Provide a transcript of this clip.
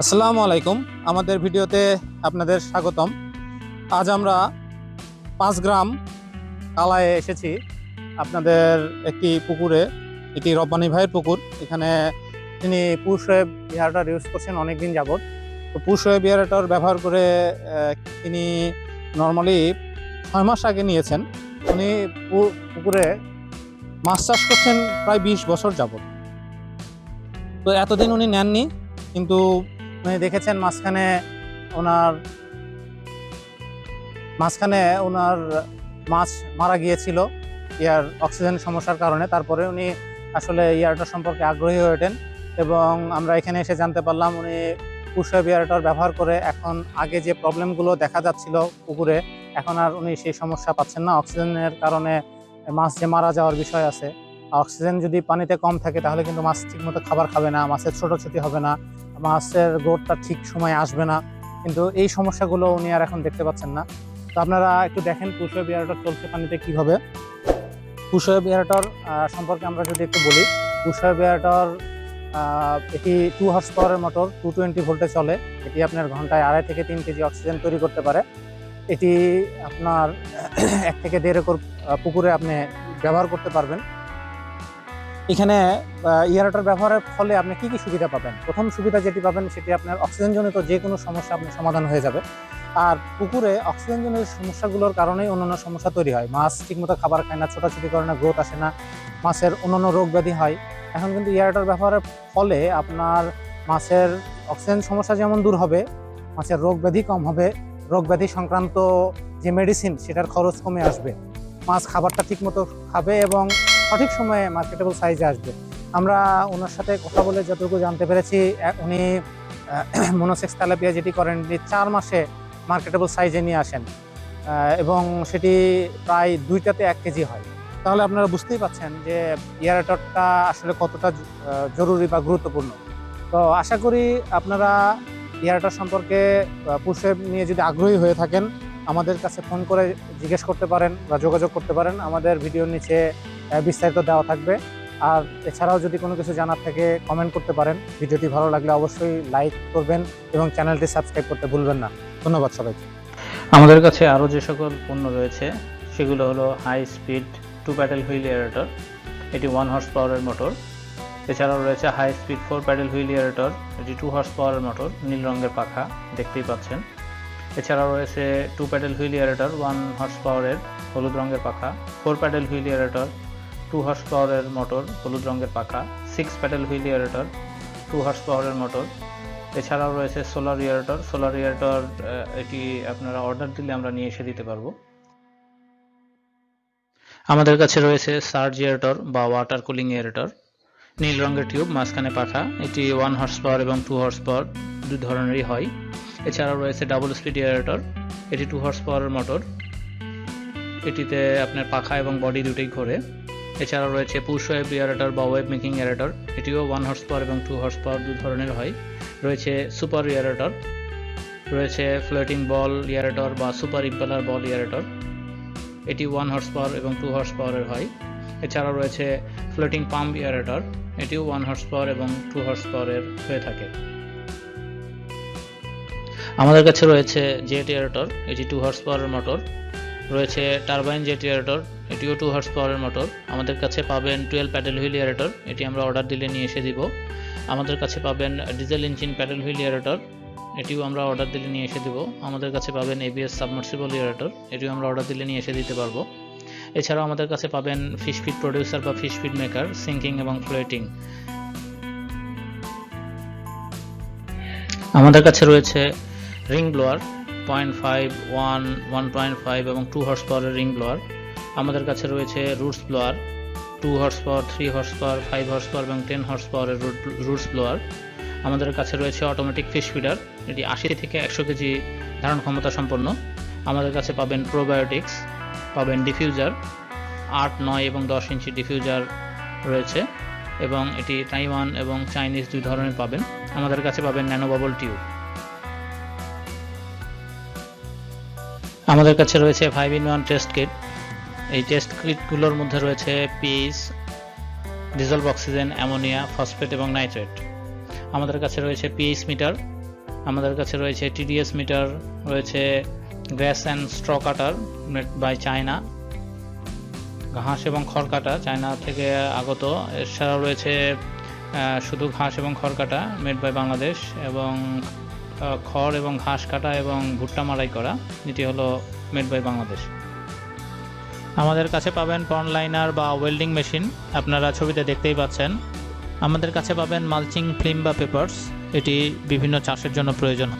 আসসালামু আলাইকুম। আমাদের ভিডিওতে আপনাদের স্বাগতম। আজ আমরা পাঁচ গ্রাম কালায় এসেছি। আপনাদের একটি পুকুরে এটি রব্বানি ভাইয়ের পুকুর। এখানে তিনি পুরুষেব বিহারটার ইউজ করছেন অনেক দিন যাবৎ। তো পুরুষেব বিহারটার ব্যবহার করে তিনি নর্মালি ছয় মাস আগে নিয়েছেন। উনি পুকুরে মাছ চাষ করছেন প্রায় বিশ বছর যাবৎ। তো এতদিন উনি নেননি, কিন্তু উনি দেখেছেন মাঝখানে ওনার মাঝখানে ওনার মাছ মারা গিয়েছিল, ইয়ার অক্সিজেন সমস্যার কারণে। তারপরে উনি আসলে ইয়ারটা সম্পর্কে আগ্রহী হয়ে ওঠেন এবং আমরা এখানে এসে জানতে পারলাম উনি পুষা বিয়ারটার ব্যবহার করে এখন আগে যে প্রবলেমগুলো দেখা যাচ্ছিল পুকুরে, এখন আর উনি সেই সমস্যা পাচ্ছেন না। অক্সিজেনের কারণে মাছ যে মারা যাওয়ার বিষয় আছে, অক্সিজেন যদি পানিতে কম থাকে তাহলে কিন্তু মাছ ঠিকমতো খাবার খাবে না, মাছের ছোটোছুটি হবে না। মাছের গ্রোথটা ঠিক সময় আসবে না, কিন্তু এই সমস্যাগুলো উনি আর এখন দেখতে পাচ্ছেন না। তো আপনারা একটু দেখেন পুষো বিয়ারটর চলছে পানিতে কীভাবে। পুষো বিয়ারটর সম্পর্কে আমরা যদি একটু বলি পুষো বিয়ারটর এটি টু হর্স পাওয়ারের মোটর টু টোয়েন্টি ভোল্টে চলে। এটি আপনার ঘন্টায় আড়াই থেকে তিন কেজি অক্সিজেন তৈরি করতে পারে। এটি আপনার এক থেকে দেড় একর পুকুরে আপনি ব্যবহার করতে পারবেন। এখানে ইয়ারটার ব্যবহারের ফলে আপনি কি কি সুবিধা পাবেন? প্রথম সুবিধা যেটি পাবেন সেটি আপনার অক্সিজেনজনিত যে কোনো সমস্যা আপনার সমাধান হয়ে যাবে। আর পুকুরে অক্সিজেনজনিত সমস্যাগুলোর কারণেই অন্যান্য সমস্যা তৈরি হয়। মাছ ঠিকমতো খাবার খায় না, ছোটাছুটি করে না, গ্রোথ আসে না, মাছের অন্যান্য রোগ ব্যাধি হয়। এখন কিন্তু ইয়ারটার ব্যবহারের ফলে আপনার মাছের অক্সিজেন সমস্যা যেমন দূর হবে, মাছের রোগ ব্যাধি কম হবে রোগ ব্যাধি সংক্রান্ত যে মেডিসিন সেটার খরচ কমে আসবে। মাছ খাবারটা ঠিকমতো খাবে এবং সঠিক সময়ে মার্কেটেবল সাইজে আসবে। আমরা ওনার সাথে কথা বলে যতটুকু জানতে পেরেছি উনি মনোসেক্স তেলাপিয়া যেটি করেন চার মাসে মার্কেটেবল সাইজে নিয়ে আসেন। এবং সেটি প্রায় দুইটাতে এক কেজি হয়। তাহলে আপনারা বুঝতেই পাচ্ছেন যে ইয়ারেটরটা আসলে কতটা জরুরি বা গুরুত্বপূর্ণ। তো আশা করি আপনারা ইয়ারেটর সম্পর্কে পুষে নিয়ে যদি আগ্রহী হয়ে থাকেন, আমাদের কাছে ফোন করে জিজ্ঞেস করতে পারেন বা যোগাযোগ করতে পারেন। আমাদের ভিডিওর নিচে বিস্তারিত দেওয়া থাকবে। আর এছাড়াও যদি কোনো কিছু জানার থেকে কমেন্ট করতে পারেন। ভিডিওটি ভালো লাগলে অবশ্যই লাইক করবেন এবং চ্যানেলটি সাবস্ক্রাইব করতে ভুলবেন না। ধন্যবাদ সবাইকে। আমাদের কাছে আরও যে সকল পণ্য রয়েছে, সেগুলো হলো high speed two paddle wheel aerator এটি ওয়ান হর্স পাওয়ারের মোটর এছাড়াও রয়েছে high speed four paddle wheel aerator এটি টু হর্স পাওয়ারের মোটর নীল রঙের পাখা, দেখতেই পাচ্ছেন। এছাড়াও রয়েছে two paddle wheel aerator one horse পাওয়ারের হলুদ রঙের পাখা four paddle wheel aerator two horse পাওয়ারের মোটর, হলুদ রঙের পাখা six paddle wheel aerator two horse পাওয়ারের মোটর। এছাড়াও রয়েছে সোলার ইয়ারেটর সোলার ইয়ারেটর এটি আপনারা অর্ডার দিলে আমরা নিয়ে এসে দিতে পারব। আমাদের কাছে রয়েছে সার্জ ইয়ারেটর বা ওয়াটার কুলিং ইয়ারেটর নীল রঙের টিউব মাঝখানে পাখা, এটি ওয়ান হর্স পাওয়ার এবং টু হর্স পাওয়ার দু ধরনেরই হয়। এছাড়াও রয়েছে ডাবল স্পিড ইয়ারেটর এটি টু হর্স পাওয়ারের মোটর। এটিতে আপনার পাখা এবং বডি দুটোই ঘোরে। এছাড়াও রয়েছে পুশ ওয়েব ইয়ারেটর বা ওয়েব মেকিং ইয়ারেটর এটিও ওয়ান হর্স পাওয়ার এবং টু হর্স পাওয়ার দু ধরনের হয়। রয়েছে সুপার ইয়ারেটর রয়েছে ফ্লোটিং বল ইয়ারেটর বা সুপার ইম্পেলার বল ইয়ারেটর এটি ওয়ান হর্স পাওয়ার এবং টু হর্স পাওয়ারের হয়। এছাড়াও রয়েছে ফ্লোটিং পাম্প ইয়ারেটর এটিও ওয়ান হর্স পাওয়ার এবং টু হর্স পাওয়ারের হয়ে থাকে। আমাদের কাছে রয়েছে জেট ইয়ারেটর এটি টু হর্স পাওয়ারের মোটর রয়েছে টারবাইন জেট ইয়ারেটর এটিও টু হার্স পাওয়ারের মোটর আমাদের কাছে পাবেন টুয়েলভ প্যাডেল হুইল ইয়ারেটর এটি আমরা অর্ডার দিলে নিয়ে এসে দিব। আমাদের কাছে পাবেন diesel engine paddle wheel aerator এটিও আমরা অর্ডার দিলে নিয়ে এসে দেবো। আমাদের কাছে পাবেন এবিএস সাবমার্সিবল ইয়ারেটর এটিও আমরা অর্ডার দিলে নিয়ে এসে দিতে পারব। এছাড়াও আমাদের কাছে পাবেন ফিশ ফিড প্রডিউসার বা ফিশ ফিড মেকার সিঙ্কিং এবং ফ্লোয়েটিং আমাদের কাছে রয়েছে ring blower point five one one point five এবং টু হর্স পাওয়ারের রিং ব্লোয়ার আমাদের কাছে রয়েছে roots blower two horse power three horse power five horse power এবং টেন হর্স পাওয়ারের রুটস ব্লোয়ার আমাদের কাছে রয়েছে অটোমেটিক ফিশ ফিডার এটি আশি থেকে একশো কেজি ধারণ ক্ষমতা সম্পন্ন। আমাদের কাছে পাবেন প্রোবায়োটিক্স পাবেন ডিফিউজার আট, নয় এবং দশ ইঞ্চি ডিফিউজার রয়েছে এবং এটি তাইওয়ান এবং চাইনিজ দুই ধরনের পাবেন। আমাদের কাছে পাবেন ন্যানো বাবল টিউব আমাদের কাছে রয়েছে five in one test kit এই টেস্ট কিটগুলোর মধ্যে রয়েছে pH dissolved oxygen ammonia phosphate এবং নাইট্রেট আমাদের কাছে রয়েছে পিএইচ মিটার আমাদের কাছে রয়েছে টিডিএস মিটার রয়েছে grass and straw cutter made by China ঘাস এবং খড় কাটা চায়না থেকে আগত। এছাড়াও রয়েছে শুধু ঘাস এবং খড় কাটা মেড বাই বাংলাদেশ এবং খড় এবং ঘাস কাটা এবং ভুট্টা মারাই করা, যেটি হলো মেড বাই বাংলাদেশ আমাদের কাছে পাবেন পন লাইনার বা ওয়েল্ডিং মেশিন আপনারা ছবিতে দেখতেই পাচ্ছেন। আমাদের কাছে পাবেন মালচিং ফিল্ম বা পেপার্স এটি বিভিন্ন চাষের জন্য প্রয়োজন।